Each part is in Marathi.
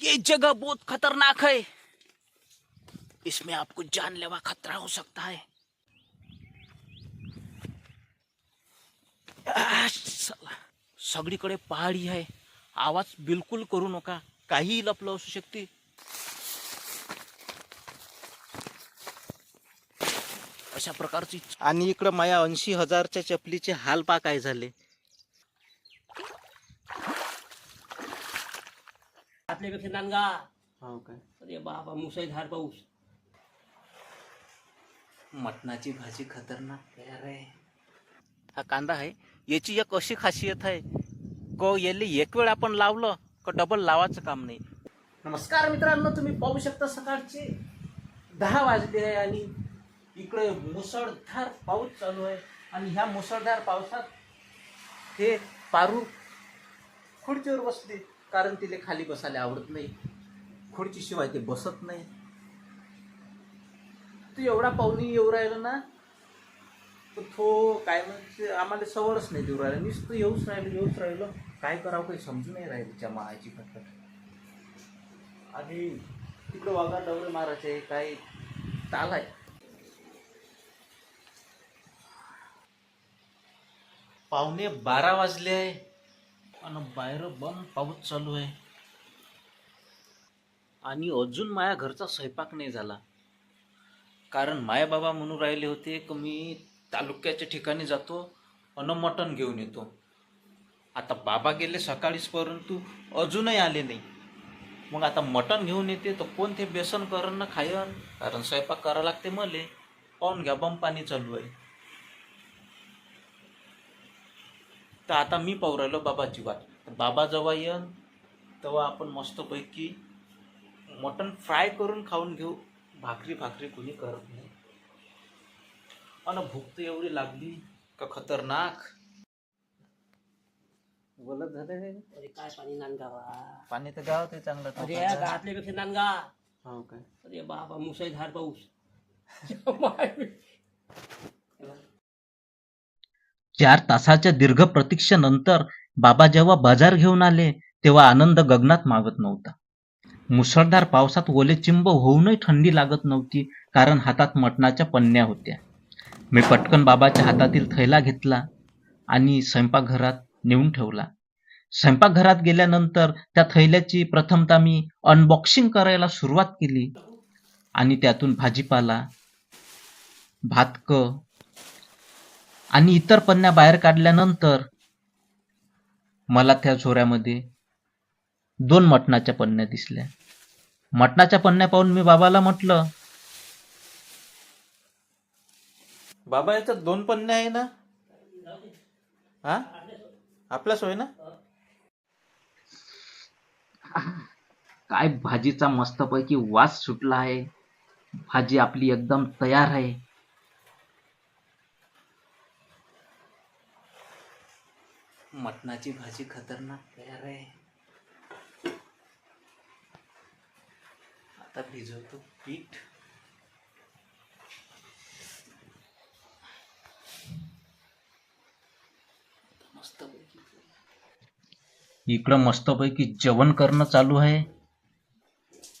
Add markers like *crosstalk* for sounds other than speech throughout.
ये जगह बहुत खतरनाक है। इसमें आपको जानलेवा खतरा हो सकता है। सगळीकडे पहाडी आहे आवाज बिलकुल करू नका। काहीही लपलं असू शकते। अशा प्रकारची आणि इकडं माया ऐंशी हजारच्या चपलीचे हाल पा काय झाले. आपल्यापेक्षा नांदगा हो काय? अरे बाबा मुसळधार पाऊस। मटणाची भाजी खतरनाक तयार आहे. हा कांदा आहे. याची एक अशी खासियत आहे को याले एक वेळ आपण लावलं का डबल लावायचं काम नाही. नमस्कार मित्रांनो तुम्ही पाहू शकता सकाळचे दहा वाजले आहे आणि इकडे मुसळधार पाऊस चालू आहे. आणि ह्या मुसळधार पावसात हे पारू खुर्चीवर बसले. कारण तिला खाली बसायला आवडत नाही. खुर्चीशिवाय ते बसत नाही. तू एवढा पाहुणी येऊ राहिला ना तर तो काय म्हणजे आम्हाला सवरच नाही देऊ राहिला. तू येऊच राहिलो येऊच राहिलो. काय करावं काही समजून नाही राहिलं त्या मायाची फटफट आणि तिकडं वागा डवरे मारायचे काय ताल आहे. पाहुणे बारा वाजले आहे. आणि बाहेर बम पाऊस चालू आहे. आणि अजून माया घरचा स्वयंपाक नाही झाला. कारण माया बाबा म्हणून राहिले होते की मी तालुक्याच्या ठिकाणी जातो अन मटण घेऊन येतो. आता बाबा गेले सकाळीच परंतु अजूनही आले नाही. मग आता मटण घेऊन येते तर कोण ते बेसन करण ना खायन? कारण स्वयंपाक करावं लागते मले. पाहून घ्या बम पाणी चालू आहे. तर आता मी पाहू राहिलो बाबाची वाट. तर बाबा जेव्हा येन तेव्हा आपण मस्तपैकी मटण फ्राय करून खाऊन घेऊ. भाकरी भाकरी कोणी करत नाही. आणि भूक तर एवढी लागली का खतरनाक. बोलत झाले अरे काय पाणी नांदगावा पाणी तर गावात आहे चांगलं अरे या आपल्यापेक्षा नांदगा हो काय? अरे बाबा मुसळधार पाऊस. *laughs* चार तासाच्या दीर्घ प्रतीक्षेनंतर बाबा जेव्हा बाजार घेऊन आले तेव्हा आनंद गगनात मावत नव्हता. मुसळधार पावसात ओले चिंब होऊनही थंडी लागत नव्हती कारण हातात मटणाच्या पन्न्या होत्या. मी पटकन बाबाच्या हातातील थैला घेतला आणि स्वयंपाकघरात नेऊन ठेवला. स्वयंपाकघरात गेल्यानंतर त्या थैल्याची प्रथमतः मी अनबॉक्सिंग करायला सुरुवात केली आणि त्यातून भाजीपाला भातकं आणि इतर पन्न्या बाहेर काढल्यानंतर मला त्या झोऱ्यामध्ये दोन मटणाच्या पन्न्या दिसल्या. मटणाच्या पन्न्या पाहून मी बाबाला म्हटलं बाबा याच्यात दोन पन्न्या आहे ना? हा? आपल्या सोय ना? काय भाजीचा मस्तपैकी वास सुटला आहे. भाजी आपली एकदम तयार आहे. मटणाची भाजी खतरनाक तयार आहे. आता भिजवतो पीठ. इकडं मस्तपैकी जेवण करणं चालू आहे.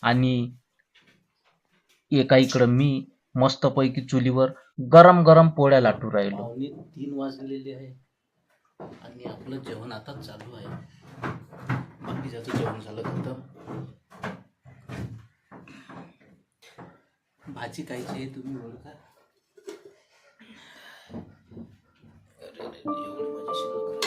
आणि एका इकडं मी मस्तपैकी चुलीवर गरम गरम पोळ्या लाटू राहिलो. तीन वाजलेले आहे. आणि आपलं जेवण आता चालू आहे. बाकीच्याचं जेवण झालं खतम भाजी खायची आहे तुम्ही ओळखा. अरे अरे एवढी भाजी शिल्लक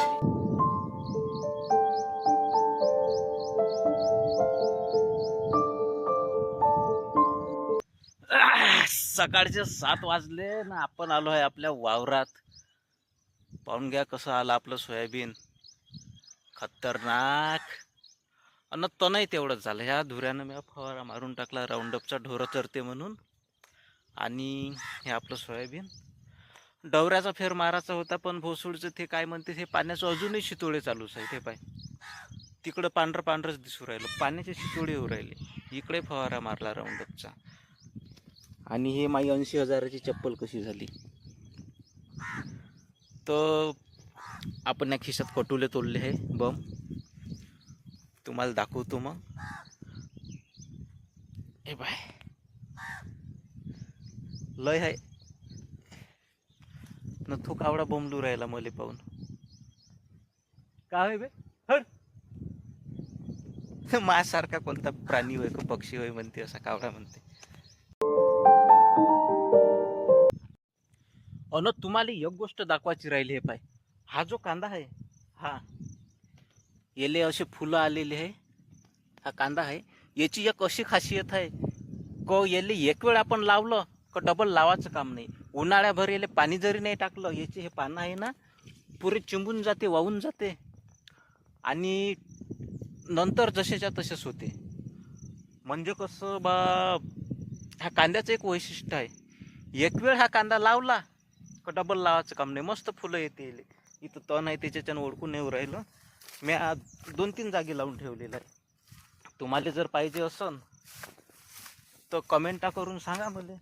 सकाळचे सात वाजले ना आपण आलो आहे आपल्या वावरात. पाहून घ्या कसं आलं आपलं सोयाबीन. खतरनाक. अन तणही तेवढंच झालं. ह्या धुऱ्यानं मी फवारा मारून टाकला राऊंडअपचा ढोरं चरते म्हणून. आणि हे आपलं सोयाबीन. डवऱ्याचा फेर मारायचा होता पण भोसूडचं ते काय म्हणते हे पाण्याचं अजूनही शितोळे चालूच आहे ते पाय. तिकडं पांढरं पांढरंच दिसू राहिलं. पाण्याचे शितोळे होऊ राहिले. इकडे फवारा मारला राऊंडअपचा आणि हे माझी ऐंशी हजाराची चप्पल कशी झाली? तर आपण या खिशात कटुले तोडले आहे बम. तुम्हाला दाखवतो मग. ए बाय. लय आहे न तो कावडा बोंबलू राहिला मले पाहून. काय बे? हट. *laughs* माझ्यासारखा कोणता प्राणी होय का पक्षी होय म्हणते असा कावडा म्हणते. अन तुम्हाला एक गोष्ट दाखवायची राहिली हे पाय. हा जो कांदा आहे हा. येले असे फुलं आलेले आहे. हा कांदा आहे. याची एक अशी खासियत आहे क याले एक वेळ आपण लावलं का डबल लावायचं काम नाही. उन्हाळ्याभर याले पाणी जरी नाही टाकलं याची हे पानं आहे ना पुरे चिंबून जाते वाहून जाते. आणि नंतर जसेच्या तसेच होते. म्हणजे कसं बा ह्या कांद्याचं एक वैशिष्ट्य आहे. एक वेळ हा कांदा लावला डबल लावायचं काम नाही. मस्त फुलं येते इथं तण आहे त्याच्याच्यानं ओळखून येऊ राहिलं. मी दोन तीन जागी लावून ठेवलेलं आहे. तुम्हाला जर पाहिजे असन तर कमेंटा करून सांगा मला.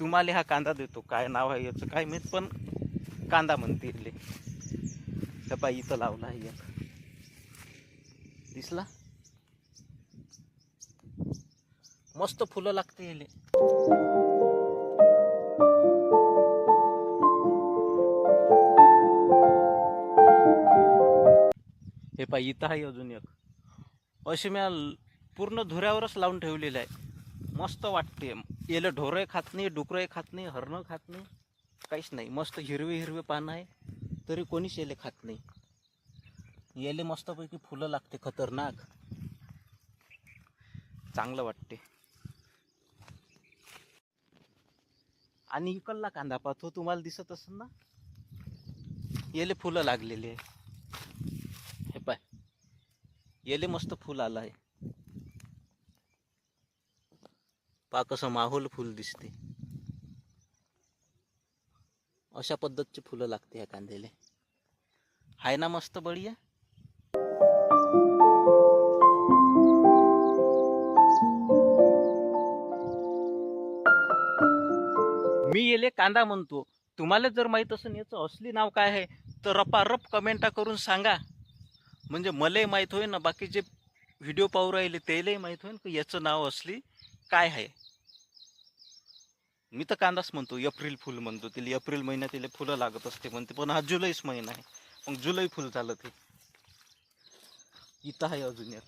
तुम्हाला हा कांदा देतो. काय नाव आहे याचं काय माहीत पण कांदा म्हणतील इथले पाय इथं लावला आहे दिसला? मस्त फुलं लागते याले हे पाय इथं आहे अजून एक. असे म्या पूर्ण धुऱ्यावरच लावून ठेवलेलं आहे. मस्त वाटते. याला ढोरंही खात नाही डुकरंही खात नाही हरणं खात नाही. काहीच नाही. मस्त हिरवे हिरवे पानं आहे. तरी कोणीच याले खात नाही. याले मस्तपैकी फुलं लागते खतरनाक. चांगलं वाटते. आणि इकडला कांदा पाहतो तुम्हाला दिसत असेल ना? याले फुलं लागलेली आहे. याले मस्त फुल आलं आहे. पा कसं माहोल फुल दिसते. अशा पद्धतची फुलं लागते ह्या कांद्याला. हाय ना मस्त बढिया. मी येले कांदा म्हणतो. तुम्हाला जर माहीत असेल याचं असली नाव काय आहे तर रपारप कमेंटा करून सांगा. म्हणजे मलाही माहीत होईल ना बाकी जे व्हिडिओ पाहू राहिले त्यालाही माहीत होईल की याचं नाव असली काय आहे. मी तर कांदाच म्हणतो एप्रिल फुल म्हणतो तिला एप्रिल महिन्यात तिला फुलं लागत असते म्हणते पण हा जुलैच महिना आहे. मग जुलै फुल झालं ते. इथं आहे अजून एक.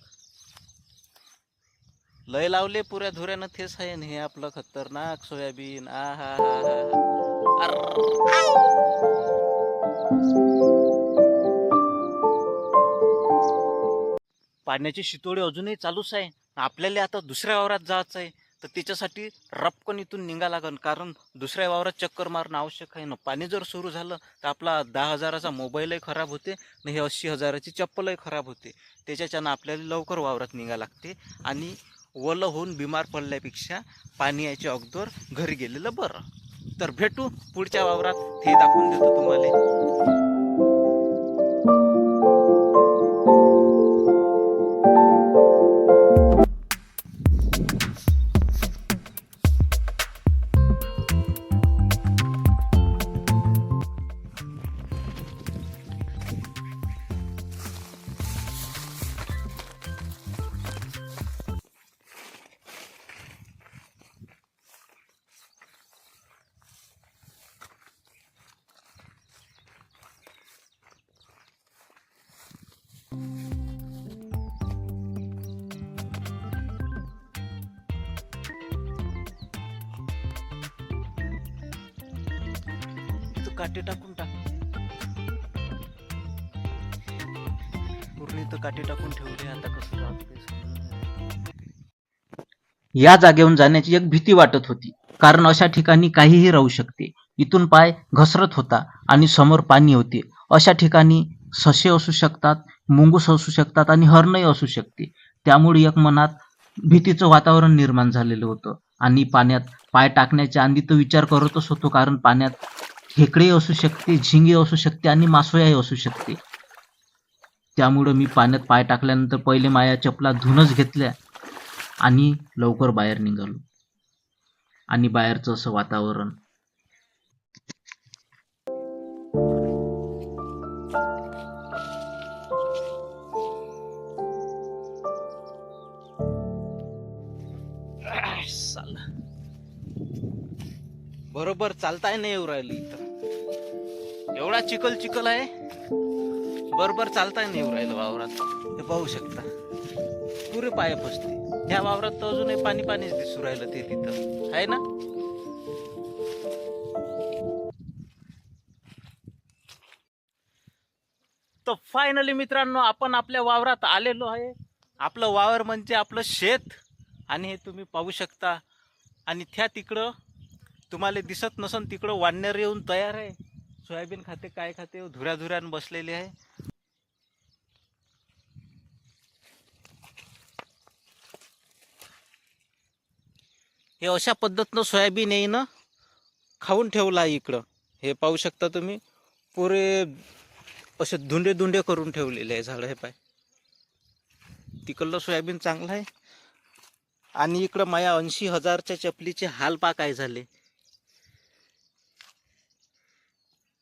लय लावले पुऱ्या धुऱ्यानं तेच आहे न हे आपलं खतरनाक सोयाबीन. आ हा हा हा पाण्याची शितोडी अजूनही चालूच आहे. आपल्याला आता दुसऱ्या वावरात जायचं आहे. तर त्याच्यासाठी रपकन इथून निघा लागन. कारण दुसऱ्या वावरात चक्कर मारणं आवश्यक आहे. ना पाणी जर सुरू झालं तर आपला दहा हजाराचा मोबाईलही खराब होते. आणि हे ऐंशी हजाराची चप्पलही खराब होते. त्याच्याच्यानं आपल्याला लवकर वावरात निघा लागते. आणि ओलं होऊन बिमार पडल्यापेक्षा पाणी याच्या अगोदर घरी गेलेलं बरं. तर भेटू पुढच्या वावरात. हे दाखवून देतो तुम्हाला. काटे टाकून टाक. पूर्ण काटे टाकून ठेवले आता कसं या जागेहून जाण्याची एक भीती वाटत होती. कारण अशा ठिकाणी काहीही राहू शकते. इथून पाय घसरत होता आणि समोर पाणी होते. अशा ठिकाणी ससे असू शकतात मुंगूस असू शकतात आणि हरणही असू शकते. त्यामुळे एक मनात भीतीचं वातावरण निर्माण झालेलं होतं. आणि पाण्यात पाय टाकण्याच्या आधी तर विचार करतच होतो कारण पाण्यात खेकडे असू शकते झिंगे असू शकते आणि मासोयाही असू शकते. त्यामुळं मी पाण्यात पाय टाकल्यानंतर पहिले माया चपला धुनच घेतल्या आणि लवकर बाहेर निघालो. आणि बाहेरचं असं वातावरण साला बरोबर चालताय नाही येऊ राहिली इथं. एवढा चिकल चिकल आहे. बरोबर चालताय नाही येऊ राहिलं वावरात. हे पाहू शकता. पुरे पाय फसते ह्या वावरात तर अजूनही पाणी पाणीच दिसू राहिलं ते तिथं. आहे ना? तर फायनली मित्रांनो आपण आपल्या वावरात आलेलो आहे. आपलं वावर म्हणजे आपलं शेत. आणि हे तुम्ही पाहू शकता. आणि त्या तिकडं तुम्हाला दिसत नसन तिकडं वानर येऊन तयार आहे. सोयाबीन खाते काय खाते धुऱ्याधुऱ्यानं बसलेले आहे. हे अशा पद्धतीनं सोयाबीन येईन खाऊन ठेवलं आहे इकडं. हे पाहू शकता तुम्ही पुरे असे धुंडे धुंडे करून ठेवलेले आहे झाडं हे पाय. तिकडलं सोयाबीन चांगलं आहे. आणि इकडं माया ऐंशी हजारच्या चपलीचे हाल पा काय झाले.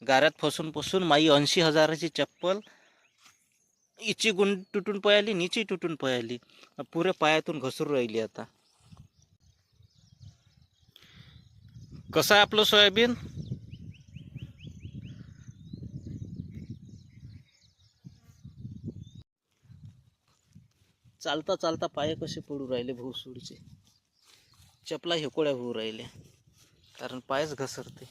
गाऱ्यात फसून फसून माई ऐंशी हजाराची चप्पल इची गुंड तुटून पळाली निची तुटून पळाली. पुरे पायातून घसरून राहिली आता. कसं आहे आपलं सोयाबीन? चालता चालता पाय कसे पडू राहिले भोसुडचे. चपला हेकोळ्या होऊ राहिल्या. कारण पायच घसरते.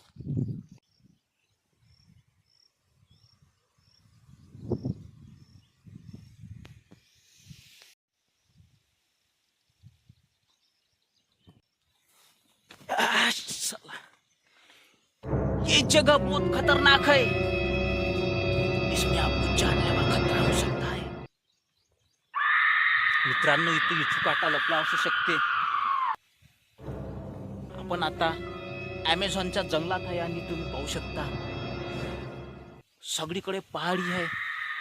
ये जगह बहुत खतरनाक है इसमें आपको जानलेवा खतरा मित्रांनो इथे इचू काटा लपला असू शकते. आपण आता ॲमेझॉनच्या जंगलात आहे आणि तुम्ही पाहू शकता. सगळीकडे पहाडी आहे.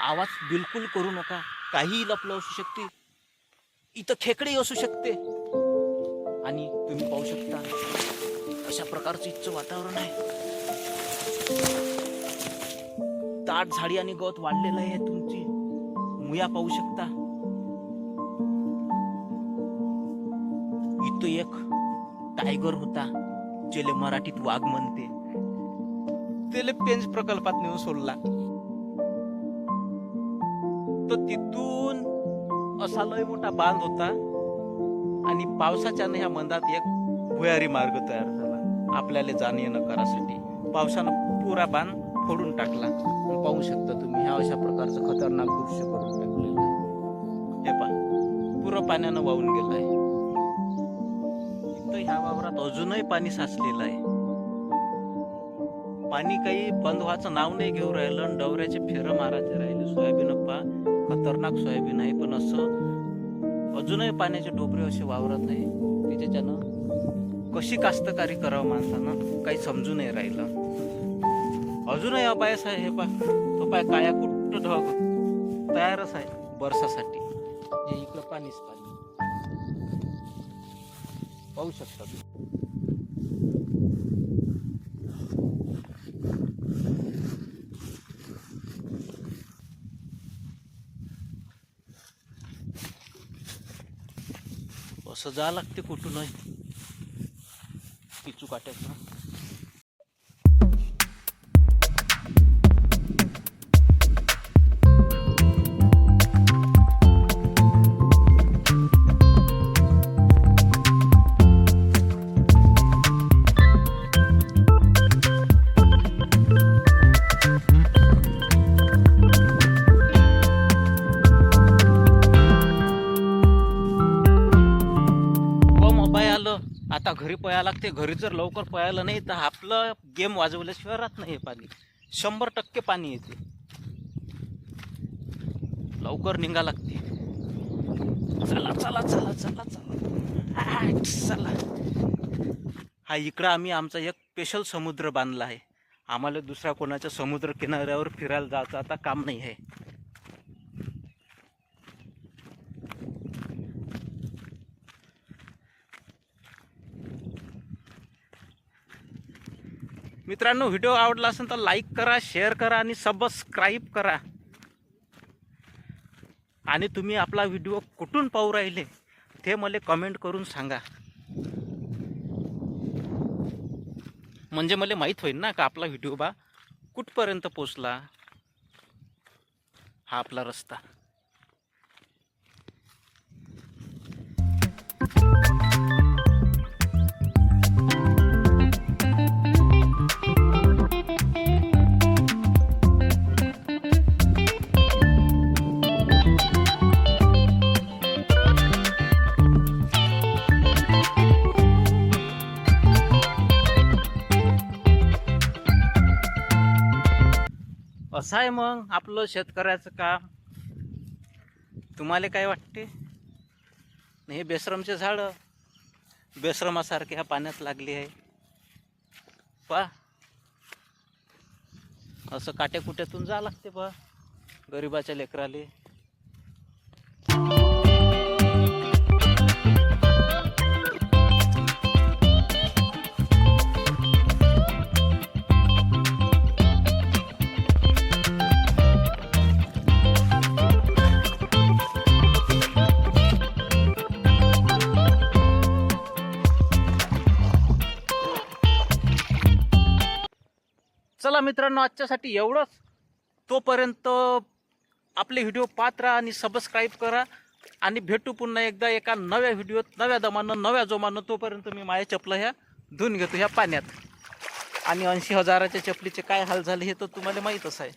आवाज बिलकुल करू नका. काहीही लपलं असू शकते. इथं खेकडे असू शकते. आणि तुम्ही पाहू शकता अशा प्रकारचं इथचं वातावरण आहे. दाट झाडी आणि गवत वाढलेलं आहे. तुमची मुया पाहू शकता. टायगर होता ज्याले मराठीत वाघ म्हणते. त्याला पेंच प्रकल्पात नेऊन सोडला. तो तिथून असा लय मोठा बांध होता आणि पावसाच्या ह्या मंदात एक भुयारी मार्ग तयार झाला. आपल्याला जाणं येणं करासाठी पावसानं पुरा बांध फोडून टाकला. पाहू शकता तुम्ही ह्या अशा प्रकारचं खतरनाक दृश्य करून टाकलेलं आहे. हे पहा पुरं पाण्यानं वाहून गेलं आहे. ह्या वावरात अजूनही पाणी साचलेलं आहे. पाणी काही बंद व्हायचं नाव नाही घेऊ राहिलं आणि डवऱ्याचे फेरं मारायचे राहिले. सोयाबीन अप्पा खतरनाक सोयाबीन आहे पण असं अजूनही पाण्याचे डोबरे असे वावरत आहे त्याच्यानं कशी कास्तकारी करावं माणसानं? काही समजू नाही राहिलं. अजूनही अपायस आहे हे पा तो पाय काया कुठं ढग तयारच आहे बरसासाठी. जे इकडं पाणीच पाणी. पाहू शकता असं जा लागते कुठूनही पिचू काट्याचं घरी पळायला लागते घरी जर लवकर पळायला नाही तर आपलं गेम वाजवल्याशिवाय राहत नाही हे पाणी. शंभर टक्के पाणी येते. लवकर निघा लागते. चला चला चला चला चला. चला. हा इकडं आम्ही आमचा एक स्पेशल समुद्र बांधला आहे. आम्हाला दुसऱ्या कोणाच्या समुद्र किनाऱ्यावर फिरायला जायचं आता काम नाही आहे. मित्रांनो व्हिडिओ आवडला असेल तर लाईक करा शेअर करा आणि सबस्क्राईब करा. आणि तुम्ही आपला व्हिडिओ कुठून पाहू राहिले ते मला कमेंट करून सांगा. म्हणजे मला माहीत होईल ना का आपला व्हिडिओ बा कुठपर्यंत पोचला हा आपला रस्ता. असं आहे मग आपलं शेतकऱ्याचं काम? तुम्हाला काय वाटते? हे बेसरमचे झाडं बेसरमासारखे ह्या पाण्यात लागली आहे. पा असं काट्याकुट्यातून जा लागते पा गरिबाच्या लेकराले. मित्रांनो आजच्यासाठी एवढंच. तोपर्यंत आपले व्हिडिओ पाहत राहा आणि सबस्क्राईब करा आणि भेटू पुन्हा एकदा एका नव्या व्हिडिओत नव्या दमानं नव्या जोमानं. तोपर्यंत मी माझ्या चपला ह्या धुवून घेतो ह्या पाण्यात. आणि ऐंशी हजाराच्या चपलीचे काय हाल झाले हे तर तुम्हाला माहीतच आहे.